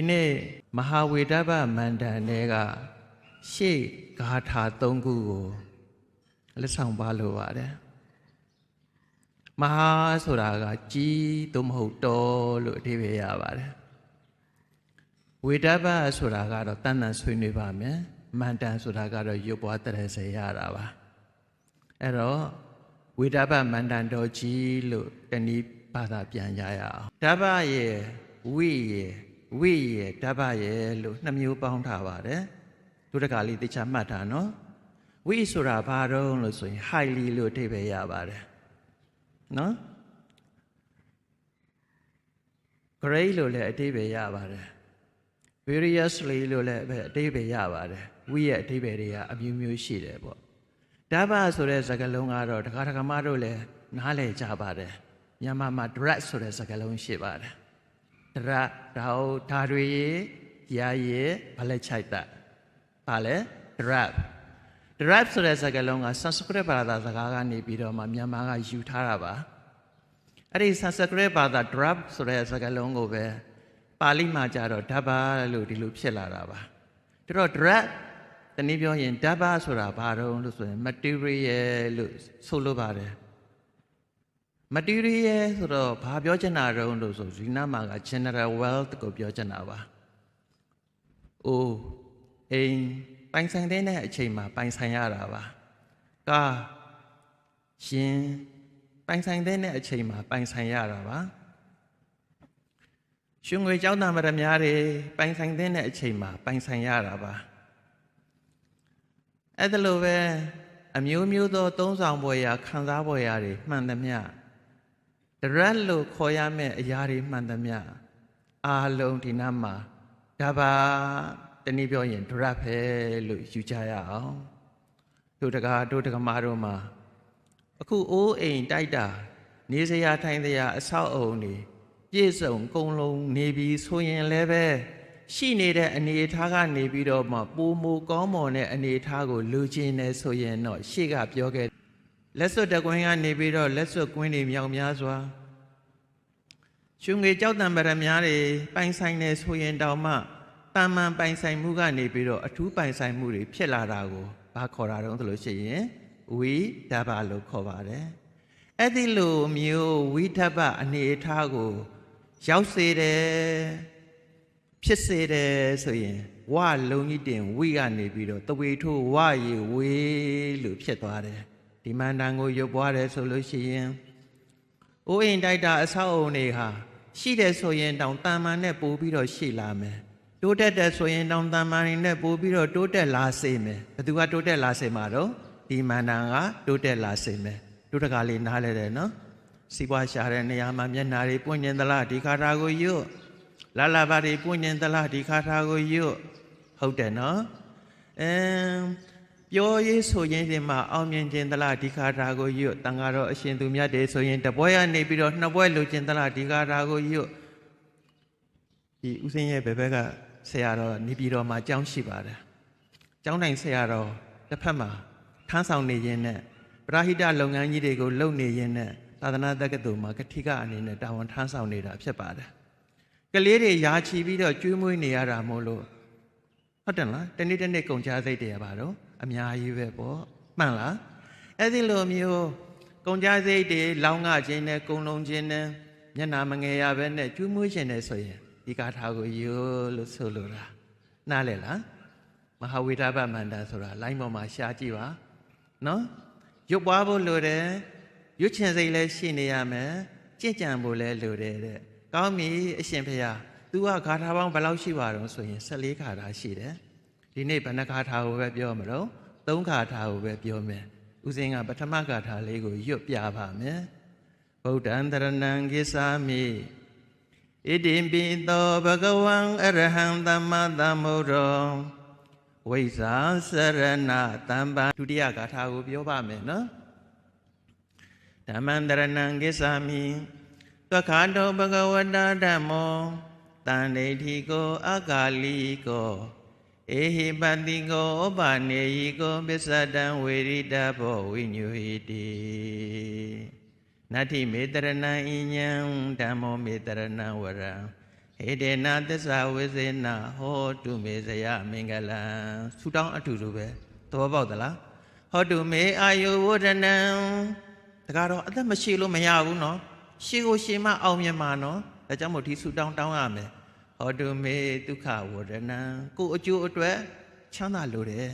ဒီနေ့မဟာဝေဒဗမန္တန်တွေကရှေ့ဂါထာ၃ခုကိုလက်ဆောင်ပါလိုပါတယ်မဟာဆိုတာကကြီးသို့မဟုတ်တော်လို့အဓိပ္ပာယ်ရပါတယ်ဝေဒဗဆိုတာကတော့တန်တန်ဆွေးနွေးပါမယ်မန္တန်ဆိုတာကတော့ရွတ်ပွားတရစေရတာပါအဲ့တော့ဝေဒဗမန္တန်တော်ကြီးလို့တနည်းဘာသာပြန်ရရအောင်ဓဗ္ဗရဲ့ဝိရဲ့ ဝိရဲ့ဓဗ္ဗရဲ့လို့နှစ်မျိုးပေါင်းထားပါတယ်ဒုတကလေးသိချမှတ်တာနော်ဝိဆိုတာဘာတော့လို့ဆိုရင် highly လို့အဓိပ္ပာယ်ရပါတယ်နော် great လို့လည်းအဓိပ္ပာယ်ရပါတယ် variously လို့လည်းပဲအဓိပ္ပာယ်ရပါတယ်ဝိရဲ့အဓိပ္ပာယ်တွေကအမျိုးမျိုးရှိတယ်ပေါ့ဓဗ္ဗဆိုတဲ့စကားလုံးကတော့တခါတခါမတို့လည်းနားလည်ကြပါတယ်မြန်မာမှာ dress ဆိုတဲ့စကားလုံးရှိပါတယ်ဒ ရဒါဟဓာတွေရေရာရေဘလက်ချိုက်တာဘာလဲ drab drab ဆိုတဲ့စကားလုံးက Sanskrit ဘာသာစကားကနေပြီးတော့မှမြန်မာကယူထားတာပါအဲ့ဒီ Sanskrit ဘာသာ drab ဆိုတဲ့စကားလုံးကိုပဲပါဠိမှာကြတော့ဓဘလို့ဒီလိုဖြစ်လာတာပါဒါတော့ drab တနည်းပြောရင်ဓဘဆိုတာဘာတုံးလို့ဆိုရင် material လို့ဆိုလိုပါတယ် material ဆိုတော့ဘာပြောချင်တာတုံးလို့ဆိုဒီနားမှာက general wealth ကိုပြောချင်တာပါ။အိုးအိမ်ပိုင်ဆိုင်တဲ့အချိန်မှာပိုင်ဆိုင်ရတာပါ။ကားရှင်ပိုင်ဆိုင်တဲ့အချိန်မှာပိုင်ဆိုင်ရတာပါ။ရှင်ငွေကြောင်းသားမရများတွေပိုင်ဆိုင်တဲ့အချိန်မှာပိုင်ဆိုင်ရတာပါ။အဲ့ဒါလိုပဲအမျိုးမျိုးသောသုံးဆောင်ပွဲရာခံစားပွဲရာတွေမှန်သမျှ ဒရက်လို့ခေါ်ရမယ့်အရာတွေမှန်သမျှအားလုံးဒီနားမှာဒါပါတနည်းပြောရင်ဒရက်ပဲလို့ယူကြရအောင်တို့တကားတို့တကမားတို့မှာအခုအိုးအိမ်တိုက်တာ နေစရာထိုင်စရာအဆောက်အုံတွေပြည့်စုံကုန်လုံးနေပြီဆိုရင်လည်းပဲရှိနေတဲ့အနေအထားကနေပြီးတော့မှပိုမိုကောင်းမွန်တဲ့အနေအထားကိုလူချင်းနေဆိုရင်တော့ရှေ့ကပြောခဲ့ လက်စွပ်တကွင်းကနေပြီးတော့လက်စွပ်ကွင်းတွေမြောင်များစွာရှင်ငွေကြောက်တံပရများတွေပိုင်ဆိုင်နေဆိုရင်တောင်မှတာမန်ပိုင်ဆိုင်မှုကနေပြီးတော့အထူးပိုင်ဆိုင်မှုတွေဖြစ်လာတာကိုဘာခေါ်တာတုံးဆိုလို့ရှိရင်ဝိဓဘလို့ခေါ်ပါတယ်အဲ့ဒီလိုမျိုးဝိဓဘအနေအထားကို ရောက်စေတယ်ဖြစ်စေတယ်ဆိုရင်ဝလုံးကြီးတင်ဝိကနေပြီးတော့တဝေထိုးဝရေဝေလို့ဖြစ်သွားတယ် ဒီမန္တန်ကိုရုပ်ပွားတယ်ဆိုလို့ရှိရင်အိုးအိမ်တိုက်တာအဆောက်အုံတွေဟာရှိတယ်ဆိုရင်တောင်တန်မာနဲ့ပို့ပြီးတော့ရှိလာမယ်တိုးတက်တယ်ဆိုရင်တောင်တန်မာနေနဲ့ပို့ပြီးတော့တိုးတက်လာစေမယ်ဘယ်သူကတိုးတက်လာစေမှာတော့ဒီမန္တန်ကတိုးတက်လာစေမယ်တို့တကလေးနားလဲတယ်နော်စီးပွားရှာတဲ့နေရာမှာမျက်နာတွေပွင့်ကျင်သလားဒီခါထာကိုရွတ်လာလာပါတွေပွင့်ကျင်သလားဒီခါထာကိုရွတ်ဟုတ်တယ်နော်အမ် ပြောရေးဆိုရင်ဒီမှာအောင်မြင်ခြင်းသလားဒီခါထာကိုရွတ်တန်ဃာတော်အရှင်သူမြတ်တွေဆိုရင်တပွဲရနေပြီးတော့နှစ်ပွဲလိုခြင်းသလားဒီခါထာကိုရွတ်ဒီဥစဉ်ရဲ့ဘယ်ဘက်ကဆရာတော်နေပြည်တော်မှာကျောင်းရှိပါတယ်ကျောင်းတိုင်းဆရာတော်တစ်ဖက်မှာထမ်းဆောင်နေခြင်းနဲ့ပရာဟိတလုပ်ငန်းကြီးတွေကိုလုပ်နေခြင်းနဲ့သာသနာတက္ကသိုလ်မှာကတိကအနေနဲ့တာဝန်ထမ်းဆောင်နေတာဖြစ်ပါတယ်ကလေးတွေယာချီပြီးတော့ကျွေးမွေးနေရတာမို့လို့ဟုတ်တယ်လားတနေ့တနေ့ကုန်ကြစိတ်တွေရပါတော့ အများကြီးပဲပေါ့မှန်လားအဲ့ဒီလိုမျိုးကုန်ကြစိတ်တွေလောင်းငခြင်းနဲ့ကုံလုံးခြင်းနဲ့မျက်နာမငယ်ရဘဲနဲ့ကျွေးမွေးခြင်းနဲ့ဆိုရင်ဒီကာထာကိုယူလို့ဆိုလိုတာနားလဲလားမဟာဝေဒဗမန္တဆိုတာလိုင်းပေါ်မှာရှားကြည့်ပါနော်ရုပ်ပွားဖို့လိုတယ်ရွတ်ချင်စိတ်လည်းရှိနေရမယ်ကြင့်ကြံဖို့လည်းလိုတယ်တဲ့ကောင်းပြီအရှင်ဖေဟာ तू ကဂါထာပေါင်းဘယ်လောက်ရှိပါတော့ဆိုရင်14ဂါထာရှိတယ် ဒီနေ့ဘဏ္ဍဂါထာကိုပဲပြောမလို့သုံးဂါထာကိုပဲပြောမယ်ဥစဉ်ကပထမဂါထာလေးကိုရွတ်ပြပါမယ်ဗုဒ္ဓံတရဏံကိသာမိဣတိပိသောဘဂဝံအရဟံသမ္မာသမ္ဗုဒ္ဓောဝိဇ္ဇာစရဏတမ္ပံဒုတိယဂါထာကိုပြောပါမယ်နော်ဓမ္မံတရဏံကိသာမိသက္ခာတောဘဂဝတာဓမ္မောတန်ဋိဋ္ဌိကိုအကာလီကို အေဟိပတိကိုဩပနေယီကိုပစ္စတံဝေရိတဘောဝိညုဟိတိနတ္ထိမေတရဏံဣညံဓမ္မောမေတရဏံဝရံဟေတေနာသစ္စာဝိဇေနဟောတုမေဇယမင်္ဂလံဆူတောင်းအတူတူပဲသဘောပေါက်သလားဟောတုမေအာယုဝဒနံတကားတော့အသက်မရှိလို့မရဘူးနော်ရှေးကိုရှေးမအောင်မြင်မှာနော်ဒါကြောင့်မို့ဒီဆူတောင်းတောင်းရမယ် ဟောတုမေဒုက္ခဝဒနံကိုယ်အကျိုးအတွက်ချမ်းသာလိုတယ်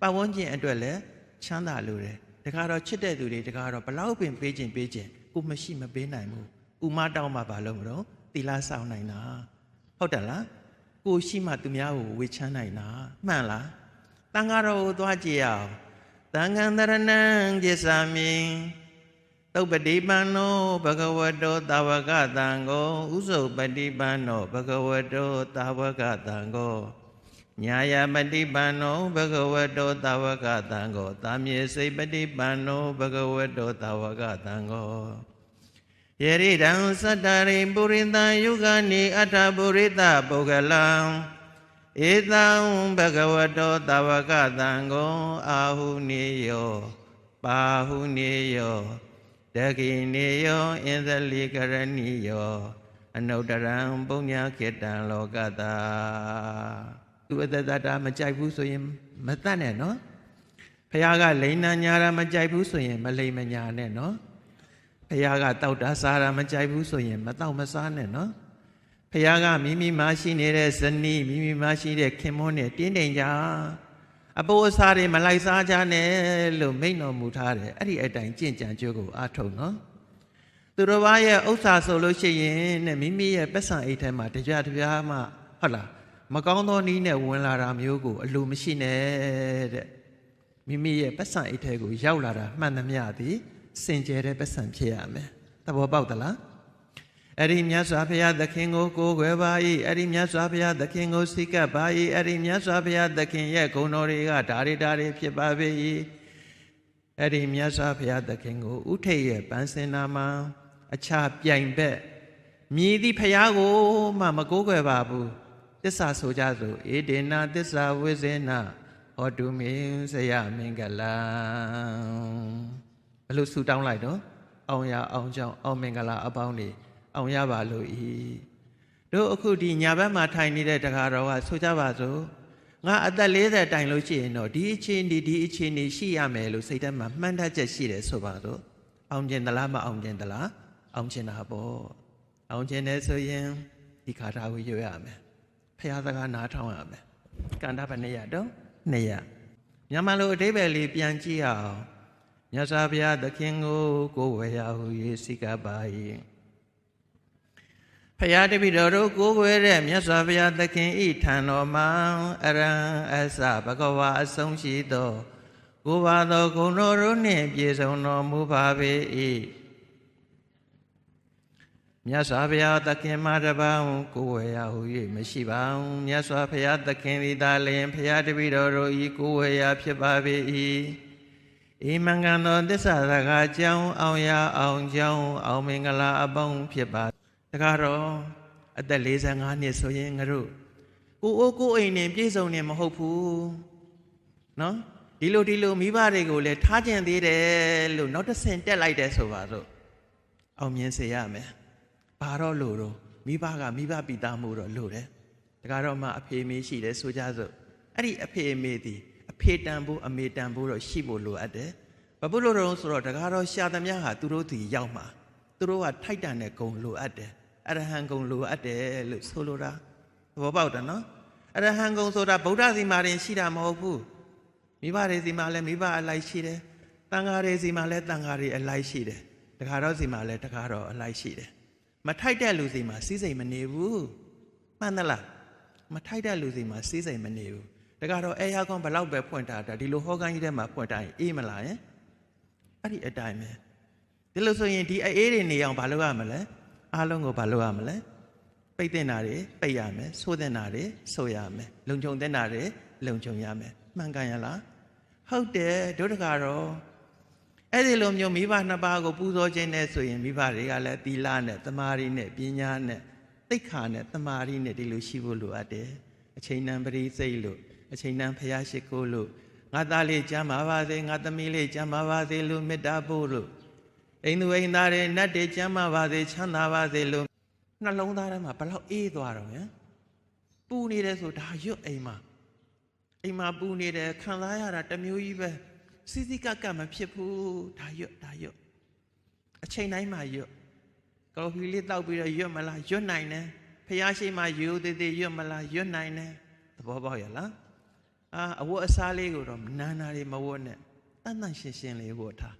ပတ်ဝန်းကျင်အတွက်လည်းချမ်းသာလိုတယ်တကားတော့ချစ်တဲ့သူတွေတကားတော့ဘလောက်ပင်ပေးခြင်းပေးခြင်းကိုမရှိမပေးနိုင်ဘူးဥမတောင်းမှဘာလို့မလို့သီလဆောင်နိုင်တာဟုတ်တယ်လားကိုရှိမှသူများကိုဝေချမ်းနိုင်တာမှန်လားတန်ဃာတော်ကိုသွားကြည့်ရအောင်သံဃံတရဏံကိစ္ဆာမိ သုပ္ပတိပန္နောဘဂဝတောတာဝကတံကိုဥစုပတိပန္နောဘဂဝတောတာဝကတံကိုညာယပတိပန္နောဘဂဝတောတာဝကတံကိုသာမြေစိတ်ပတိပန္နောဘဂဝတောတာဝကတံကိုယရိဒံသတ္တရိပုရိသယုဂာနိအထပုရိသပုဂ္ဂလံဧတံဘဂဝတောတဝကတံကိုအာဟုနေယောပါဟုနေယော တကိနေယောအင်္ဇလိကရဏီယောအနုတရံပုညခေတံလောကတာသူအတ္တတတာမကြိုက်ဘူးဆိုရင်မတတ်နဲ့နော်ဖခင်ကလိန်နာညာတာမကြိုက်ဘူးဆိုရင်မလိန်မညာနဲ့နော်ဖခင်ကတောက်တာစားတာမကြိုက်ဘူးဆိုရင်မတောက်မစားနဲ့နော်ဖခင်ကမိမိမရှိနေတဲ့ဇနီးမိမိမရှိတဲ့ခင်မွန်းနဲ့တင်းတိမ်ကြ အပိုးအစားတွေမလိုက်စားကြနဲ့လို့မိန့်တော်မူထားတယ်အဲ့ဒီအတိုင်းကြင့်ကြံကြိုးကိုအားထုတ်နော်သူတော်ဘာရဲ့ဥစ္စာဆိုလို့ရှိရင်နဲ့မိမိရဲ့ပတ်စံအိတ်ထဲမှာတရားတရားမှဟုတ်လားမကောင်းသောနည်းနဲ့ဝင်လာတာမျိုးကိုအလိုမရှိနဲ့တဲ့မိမိရဲ့ပတ်စံအိတ်ထဲကိုရောက်လာတာမှန်သမျှသည်စင်ကြယ်တဲ့ပတ်စံဖြစ်ရမယ်။သဘောပေါက်သလား။ အဲ့ဒီမြတ်စွာဘုရားသခင်ကိုကိုးကွယ်ပါ၏အဲ့ဒီမြတ်စွာဘုရားသခင်ကိုစိတ်ကပ်ပါ၏အဲ့ဒီမြတ်စွာဘုရားသခင်ရဲ့ဂုဏ်တော်တွေကဓာရီဓာရီဖြစ်ပါပေ၏အဲ့ဒီမြတ်စွာဘုရားသခင်ကိုဥထိတ်ရဲ့ပန်းစင်နာမှာအခြားပြိုင်ဘက်မြည်သည့်ဘုရားကိုမှမကိုးကွယ်ပါဘူးတစ္ဆာဆိုကြစို့ဧဒေနာတစ္ဆာဝိဇေနဟောတုမေဇယမင်္ဂလံဘယ်လိုဆူတောင်းလိုက်တော့အောင်ရအောင်ကြောင့်အောင်မင်္ဂလာအပေါင်းနေ အောင်ရပါလို့ဤတို့အခုဒီညာဘက်မှာထိုင်နေတဲ့တခါတော်ကဆိုကြပါစို့ငါအသက်40တိုင်လို့ရှိရင်တော့ဒီအချင်းဒီဒီအချင်းနေရှိရမယ်လို့စိတ်ထဲမှာမှန်းတတ်ချက်ရှိတယ်ဆိုပါစို့အောင်ကျင်သလားမအောင်ကျင်သလားအောင်ကျင်တာပေါ့အောင်ကျင်တယ်ဆိုရင်ဒီခါတာကိုရွတ်ရမယ်ဖះစကားနားထောင်ရမယ်ကန္တာဘယ်နှစ်ရတော့နှစ်ရမြန်မာလိုအဓိပ္ပာယ်လေးပြန်ကြည့်ရအောင်မြတ်စွာဘုရားသခင်ကိုကိုယ်ဝေယဟု၍စိကပ်ပါ၏ ဖရာတပိတော်တို့ကိုယ်ွယ်တဲ့မြတ်စွာဘုရားသခင်ဤထံတော်မှာအရဟံအစဘဂဝါအဆုံးရှိသောကိုယ်ပါသောဂုဏ်တော်တို့နှင့်ပြည့်စုံတော်မူပါပေ၏မြတ်စွာဘုရားသခင်မှာတပံကိုယ်ဝေယဟု၍မရှိပါဘူးမြတ်စွာဘုရားသခင်သည်သာလျှင်ဘုရားတပည့်တော်တို့ဤကိုယ်ဝေယဖြစ်ပါပေ၏ဤမင်္ဂန်သောသစ္စာစကားကြောင်းအောင်ရအောင်ကြောင်းအောင်မင်္ဂလာအပေါင်းဖြစ်ပါ တကားတော့အသက်45နှစ်ဆိုရင်ငါတို့ကိုအိုးကိုအိမ်နဲ့ပြည့်စုံနေမဟုတ်ဘူးနော်ဒီလိုဒီလိုမိဘတွေကိုလည်းထားကျင်သေးတယ်လို့နောက်တစ်ဆင့်တက်လိုက်တယ်ဆိုပါစို့အောင်မြင်စေရမယ်ဘာတော့လို့တော့မိဘကမိဘပိသားမှုတော့လို့တယ်တကားတော့မှအဖေမေရှိတယ်ဆိုကြစို့အဲ့ဒီအဖေအမေဒီအဖေတန်ဖို့အမေတန်ဖို့တော့ရှိဖို့လိုအပ်တယ်ဘာဖြစ်လို့တော့ဆိုတော့တကားတော့ရှာသမျှဟာသူတို့ဒီရောက်မှာသူတို့ကထိုက်တန်တဲ့ဂုံလိုအပ်တယ် အရဟံဂုံလိုအပ်တယ်လို့ဆိုလိုတာသဘောပေါက်တယ်နော်အရဟံဂုံဆိုတာဗုဒ္ဓစီမာရင်ရှိတာမဟုတ်ဘူးမိဘတွေစီမှာလည်းမိဘအလိုက်ရှိတယ်တန်ဃာတွေစီမှာလည်းတန်ဃာတွေအလိုက်ရှိတယ်တခါတော့စီမှာလည်းတခါတော့အလိုက်ရှိတယ်မထိုက်တဲ့လူစီမှာစီးစိမ်မနေဘူးမှန်သလားမထိုက်တဲ့လူစီမှာစီးစိမ်မနေဘူးဒါကတော့အဲယာကွန်ဘလောက်ပဲဖွင့်ထားတာဒီလိုဟောကန်းကြီးထဲမှာဖွင့်ထားရင်အေးမလားယင်အဲ့ဒီအတိုင်းပဲဒီလိုဆိုရင်ဒီအေးတွေနေအောင်ဘာလုပ်ရမလဲ အားလုံးကိုဘာလုပ်ရမလဲပိတ်တဲ့နာတွေပိတ်ရမယ်ဆိုးတဲ့နာတွေဆိုရမယ်လုံခြုံတဲ့နာတွေလုံခြုံရမယ်မှန်ကန်ရလားဟုတ်တယ်တို့တကားတော့အဲ့ဒီလိုမျိုးမိဘနှစ်ပါးကိုပူဇော်ခြင်းနဲ့ဆိုရင်မိဘတွေကလည်းသီလနဲ့သမာဓိနဲ့ပညာနဲ့သိက္ခာနဲ့သမာဓိနဲ့ဒီလိုရှိဖို့လိုအပ်တယ်အချိန်တန်ပရိစိတ်လို့အချိန်တန်ဖျားရှိခိုးလို့ငါသားလေးကျမ်းပါပါစေငါသမီးလေးကျမ်းပါပါစေလို့မေတ္တာပို့လို့ အိမ်သူအိမ်သားတွေနတ်တွေကျမ်းပါပါစေချမ်းသာပါစေလို့နှလုံးသားထဲမှာဘယ်လောက်အေးသွားတော့ဟင်ပူနေတယ်ဆိုဒါရွတ်အိမ်မှာအိမ်မှာပူနေတယ်ခံစားရတာတစ်မျိုးကြီးပဲစီစီကကမဖြစ်ဘူးဒါရွတ်ဒါရွတ်အချိန်တိုင်းမှာရွတ်ကော်ဖီလေးတောက်ပြီးတော့ရွတ်မလားရွတ်နိုင်တယ်ဖះရှိမှရိုးသေးသေးရွတ်မလားရွတ်နိုင်တယ်သဘောပေါက်ရလားအာအဝတ်အစားလေးကိုတော့နာနာလေးမဝတ်နဲ့တန်တန်ရှင်းရှင်းလေးဝတ်ထား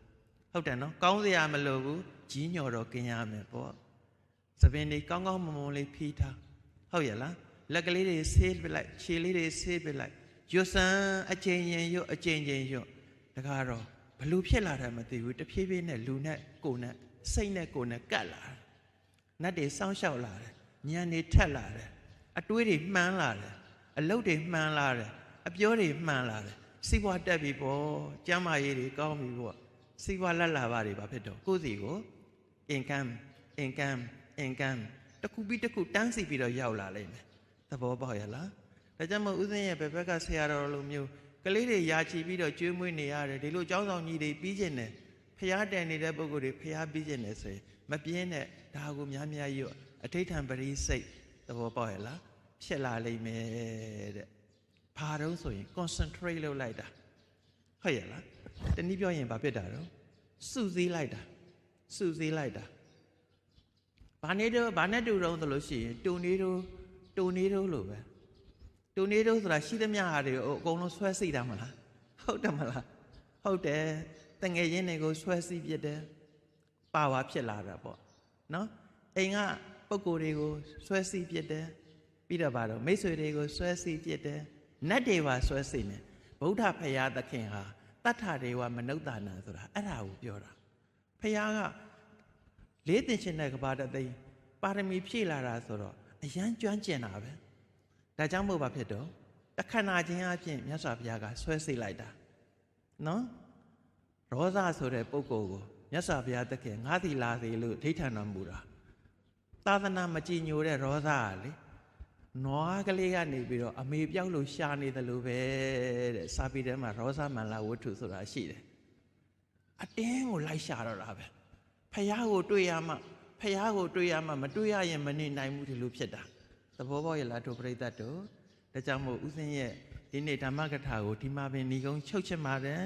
ဟုတ်တယ်နော်ကောင်းစရာမလိုဘူးကြီးညော်တော့กินရမယ်ပေါ့သပင်တွေကောင်းကောင်းမွန်မွန်လေးဖီးထားဟုတ်ရဲ့လားလက်ကလေးတွေဆေးပစ်လိုက်ခြေလေးတွေဆေးပစ်လိုက်ရွတ်စမ်းအကျဉ်းရင်ရွတ်အကျဉ်းချင်းရွတ်တကားတော့ဘလို့ဖြစ်လာတယ်မသိဘူးတဖြည်းဖြည်းနဲ့လူနဲ့ကိုယ်နဲ့စိတ်နဲ့ကိုယ်နဲ့ကတ်လာတယ်နတ်တွေစောင်းလျှောက်လာတယ်ညံတွေထက်လာတယ်အတွေးတွေမှန်းလာတယ်အလုတ်တွေမှန်းလာတယ်အပြောတွေမှန်းလာတယ်စီးပွားတက်ပြီပေါ့ကျမ်းမာရေးတွေကောင်းပြီပေါ့ စီးပွားလက်လာပါတွေပါဖြစ်တော့ကိုယ့်စီကို income income income တစ်ခုပြီးတစ်ခုတန်းစီပြီးတော့ရောက်လာလိမ့်မယ်သဘောပေါက်ရလားဒါကြောင့်မို့ဦးစင်းရဲ့ဘယ်ဘက်ကဆရာတော်လိုမျိုးကလေးတွေယာချီပြီးတော့ကျွေးမွေးနေရတယ်ဒီလိုเจ้าဆောင်ကြီးတွေပြီးကျင်တယ်ဖျားတန်နေတဲ့ပုဂ္ဂိုလ်တွေဖျားပြီးကျင်တယ်ဆိုရင်မပြင်းနဲ့ဒါကိုများများရွတ်အဋိဌံပရိစိတ်သဘောပေါက်ရလားဖြစ်လာလိမ့်မယ်တဲ့ဘာတော့ဆိုရင် concentrate လုပ်လိုက်တာဟုတ်ရဲ့လား တနည်းပြောရင်ဘာဖြစ်တာတော့စုစည်းလိုက်တာစုစည်းလိုက်တာဘာနေတော့ဘာနဲ့တူတော့ဆိုလို့ရှိရင်တူနေတော့တူနေတော့လို့ပဲတူနေတော့ဆိုတာရှိသမျှဟာတွေအကုန်လုံးဆွဲစိတ်တာမလားဟုတ်တယ်မလားဟုတ်တယ်တငယ်ချင်းတွေကိုဆွဲစိတ်ပြစ်တယ်ပါဝါဖြစ်လာတာပေါ့နော်အိမ်ကပုံကိုယ်တွေကိုဆွဲစိတ်ပြစ်တယ်ပြီးတော့ဘာတော့မိတ်ဆွေတွေကိုဆွဲစိတ်ပြစ်တယ်နတ်တွေပါဆွဲစိတ်နေဗုဒ္ဓဖရာသခင်ဟာ တတ္ထဒေဝမနုဿာနံဆိုတာအဲ့ဒါကိုပြောတာဖရာကလေးတင်ရှင်တဲ့ကဘာတသိန်းပါရမီဖြည့်လာတာဆိုတော့အရန်ကျွမ်းကျင်တာပဲဒါကြောင့်မို့ပါဖြစ်တော့တခဏချင်းအဖြစ်မြတ်စွာဘုရားကဆွဲစိတ်လိုက်တာနော်ရောဇဆိုတဲ့ပုဂ္ဂိုလ်ကိုမြတ်စွာဘုရားတခင်ငါးသီလာသေးလို့ဒိဋ္ဌာတော်မူတာသာသနာမကြည်ညိုတဲ့ရောဇကလေ နွားကလေးကနေပြီးတော့အမေပြောက်လို့ရှာနေတယ်လို့ပဲတဲ့စာပေထဲမှာရောဇမန္လာဝတ္ထုဆိုတာရှိတယ်အတင်းကိုလိုက်ရှာတော့တာပဲဖះကိုတွေ့ရမှဖះကိုတွေ့ရမှမတွေ့ရရင်မနေနိုင်ဘူးဒီလိုဖြစ်တာသဘောပေါက်ရလားတို့ပြိတ္တတို့ဒါကြောင့်မို့ဥစဉ်ရဲ့ဒီနေ့ဓမ္မကထာကိုဒီမှာပင်ဏီကုံချုပ်ချင်ပါတယ်